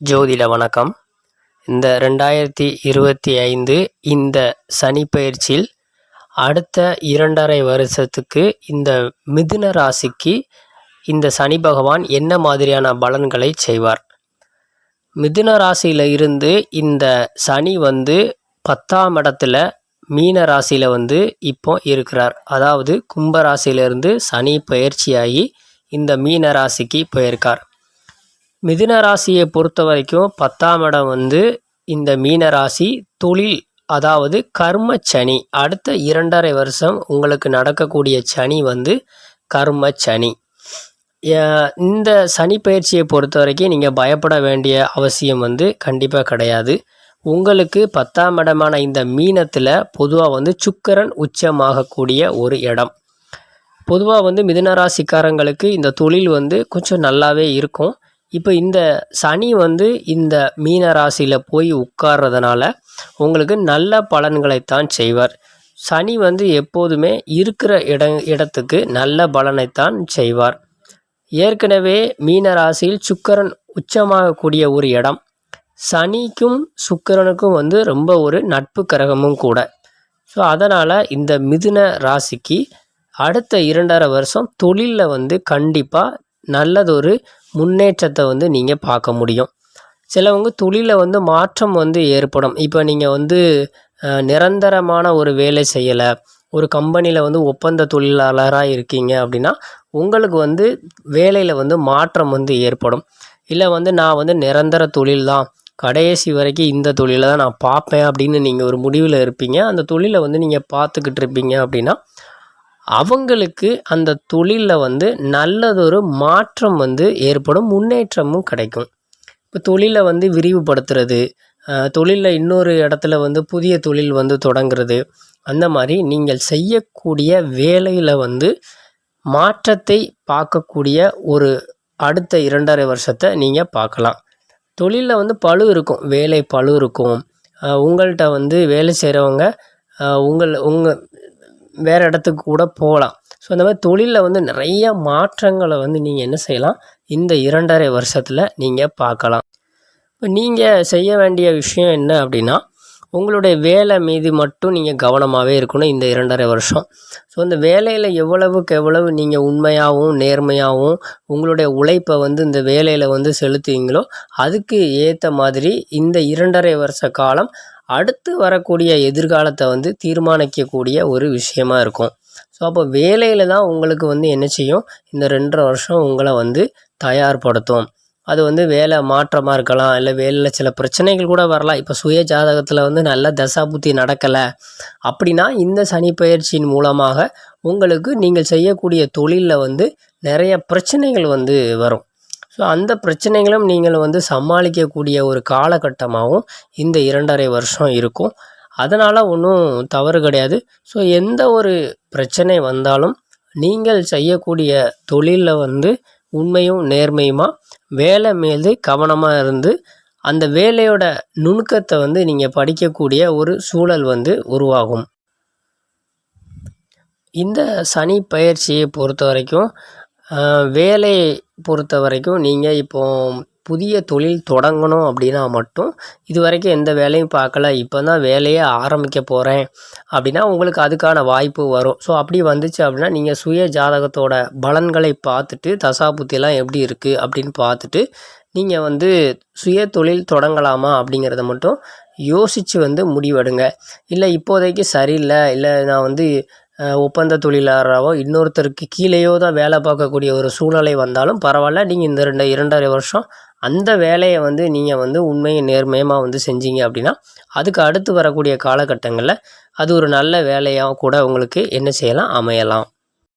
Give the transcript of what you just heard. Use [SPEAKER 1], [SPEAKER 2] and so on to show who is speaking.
[SPEAKER 1] ஜோதிட வணக்கம். இந்த ரெண்டாயிரத்தி இருபத்தி ஐந்து இந்த சனி பயிற்சியில் அடுத்த இரண்டரை வருஷத்துக்கு இந்த மிதுன ராசிக்கு இந்த சனி பகவான் என்ன மாதிரியான பலன்களை செய்வார்? மிதுன ராசியில் இருந்து இந்த சனி வந்து பத்தாம் இடத்துல மீன ராசியில் வந்து இப்போ இருக்கிறார். அதாவது கும்ப ராசியிலிருந்து சனி பயிற்சியாகி இந்த மீன ராசிக்கு போயிருக்கார். மிதுன ராசியை பொறுத்த வரைக்கும் பத்தாம் இடம் வந்து இந்த மீன ராசி தொழில் அதாவது கர்ம சனி. அடுத்த இரண்டரை வருஷம் உங்களுக்கு நடக்கக்கூடிய சனி வந்து கர்ம சனி. இந்த சனி பயிற்சியை பொறுத்த வரைக்கும் நீங்கள் பயப்பட வேண்டிய அவசியம் வந்து கண்டிப்பாக கிடையாது. உங்களுக்கு பத்தாம் இடமான இந்த மீனத்தில் பொதுவாக வந்து சுக்கிரன் உச்சமாகக்கூடிய ஒரு இடம். பொதுவாக வந்து மிதுன ராசிக்காரங்களுக்கு இந்த தொழில் வந்து கொஞ்சம் நல்லாவே இருக்கும். இப்போ இந்த சனி வந்து இந்த மீன ராசியில் போய் உட்கார்றதுனால உங்களுக்கு நல்ல பலன்களைத்தான் செய்வார். சனி வந்து எப்போதுமே இருக்கிற இட இடத்துக்கு நல்ல பலனைத்தான் செய்வார். ஏற்கனவே மீன ராசியில் சுக்கிரன் உச்சமாகக்கூடிய ஒரு இடம். சனிக்கும் சுக்கிரனுக்கும் வந்து ரொம்ப ஒரு நட்பு கிரகமும் கூட. ஸோ அதனால் இந்த மிதுன ராசிக்கு அடுத்த இரண்டரை வருஷம் தொழிலில் வந்து கண்டிப்பாக நல்லதொரு முன்னேற்றத்தை வந்து நீங்கள் பார்க்க முடியும். சிலவங்க தொழிலில் வந்து மாற்றம் வந்து ஏற்படும். இப்போ நீங்கள் வந்து நிரந்தரமான ஒரு வேலை செய்யலை ஒரு கம்பெனியில் வந்து ஒப்பந்த தொழிலாளராக இருக்கீங்க அப்படின்னா உங்களுக்கு வந்து வேலையில் வந்து மாற்றம் வந்து ஏற்படும். இல்லை வந்து நான் வந்து நிரந்தர தொழில் தான் கடைசி வரைக்கும் இந்த தொழிலை தான் நான் பார்ப்பேன் அப்படின்னு நீங்கள் ஒரு முடிவில் இருப்பீங்க. அந்த தொழிலை வந்து நீங்கள் பார்த்துக்கிட்டு இருப்பீங்க அப்படின்னா அவங்களுக்கு அந்த தொழிலில் வந்து நல்லதொரு மாற்றம் வந்து ஏற்படும் முன்னேற்றமும் கிடைக்கும். இப்போ தொழிலை வந்து விரிவுபடுத்துறது தொழிலில் இன்னொரு இடத்துல வந்து புதிய தொழில் வந்து தொடங்குறது அந்த மாதிரி நீங்கள் செய்யக்கூடிய வேலையில் வந்து மாற்றத்தை பார்க்கக்கூடிய ஒரு அடுத்த இரண்டரை வருஷத்தை நீங்கள் பார்க்கலாம். தொழிலில் வந்து பளு இருக்கும் வேலை பளு இருக்கும். உங்கள்கிட்ட வந்து வேலை செய்கிறவங்க உங்கள் உங்கள் வேறு இடத்துக்கு கூட போகலாம் ஸோ அந்த மாதிரி தொழிலில் வந்து நிறைய மாற்றங்களை வந்து நீங்கள் என்ன செய்யலாம்? இந்த இரண்டரை வருஷத்தில் நீங்கள் பார்க்கலாம். இப்போ நீங்கள் செய்ய வேண்டிய விஷயம் என்ன அப்படின்னா உங்களுடைய வேலை மீது மட்டும் நீங்கள் கவனமாகவே இருக்கணும் இந்த இரண்டரை வருஷம். ஸோ இந்த வேலையில் எவ்வளவுக்கு எவ்வளவு நீங்கள் உண்மையாகவும் நேர்மையாகவும் உங்களுடைய உழைப்பை வந்து இந்த வேலையில் வந்து செலுத்துவீங்களோ அதுக்கு ஏற்ற மாதிரி இந்த இரண்டரை வருஷ காலம் அடுத்து வரக்கூடிய எதிர்காலத்தை வந்து தீர்மானிக்கக்கூடிய ஒரு விஷயமா இருக்கும். ஸோ அப்போ வேலையில் தான் உங்களுக்கு வந்து என்ன செய்யும்? இந்த ரெண்டரை வருஷம் உங்களை வந்து தயார்படுத்தும். அது வந்து வேலை மாற்றமாக இருக்கலாம் இல்லை வேலையில் சில பிரச்சனைகள் கூட வரலாம். இப்போ சுய ஜாதகத்தில் வந்து நல்ல தசாபுத்தி நடக்கலை அப்படின்னா இந்த சனி பயிற்சியின் மூலமாக உங்களுக்கு நீங்கள் செய்யக்கூடிய தொழிலில் வந்து நிறைய பிரச்சனைகள் வந்து வரும். ஸோ அந்த பிரச்சனைகளும் நீங்கள் வந்து சமாளிக்கக்கூடிய ஒரு காலகட்டமாகவும் இந்த இரண்டரை வருஷம் இருக்கும். அதனால் ஒன்றும் தவறு கிடையாது. ஸோ எந்த ஒரு பிரச்சனை வந்தாலும் நீங்கள் செய்யக்கூடிய தொழிலில் வந்து உண்மையும் நேர்மையுமா? வேலை மீது கவனமாக இருந்து அந்த வேலையோட நுணுக்கத்தை வந்து நீங்கள் படிக்கக்கூடிய ஒரு சூழல் வந்து உருவாகும். இந்த சனி பயிற்சியை பொறுத்த வரைக்கும் வேலை பொறுத்த வரைக்கும் நீங்கள் இப்போ புதிய தொழில் தொடங்கணும் அப்படின்னா மட்டும் இது வரைக்கும் எந்த வேலையும் பார்க்கல இப்போ தான் வேலையே ஆரம்பிக்க போகிறேன் அப்படின்னா உங்களுக்கு அதுக்கான வாய்ப்பு வரும். ஸோ அப்படி வந்துச்சு அப்படின்னா நீங்கள் சுய ஜாதகத்தோட பலன்களை பார்த்துட்டு தசாபுத்திலாம் எப்படி இருக்குது அப்படின்னு பார்த்துட்டு நீங்கள் வந்து சுய தொழில் தொடங்கலாமா அப்படிங்கிறத மட்டும் யோசித்து வந்து முடிவெடுங்க. இல்லை இப்போதைக்கு சரியில்லை இல்லை நான் வந்து ஒப்பந்த தொழிலாளராகவோ இன்னொருத்தருக்கு கீழேயோ தான் வேலை பார்க்கக்கூடிய ஒரு சூழ்நிலை வந்தாலும் பரவாயில்ல. நீங்கள் இந்த ரெண்டு இரண்டரை வருஷம் அந்த வேலையை வந்து நீங்கள் வந்து உண்மையை நேர்மையமாக வந்து செஞ்சீங்க அப்படின்னா அதுக்கு அடுத்து வரக்கூடிய காலகட்டங்களில் அது ஒரு நல்ல வேலையாக கூட உங்களுக்கு என்ன செய்யலாம்? அமையலாம்.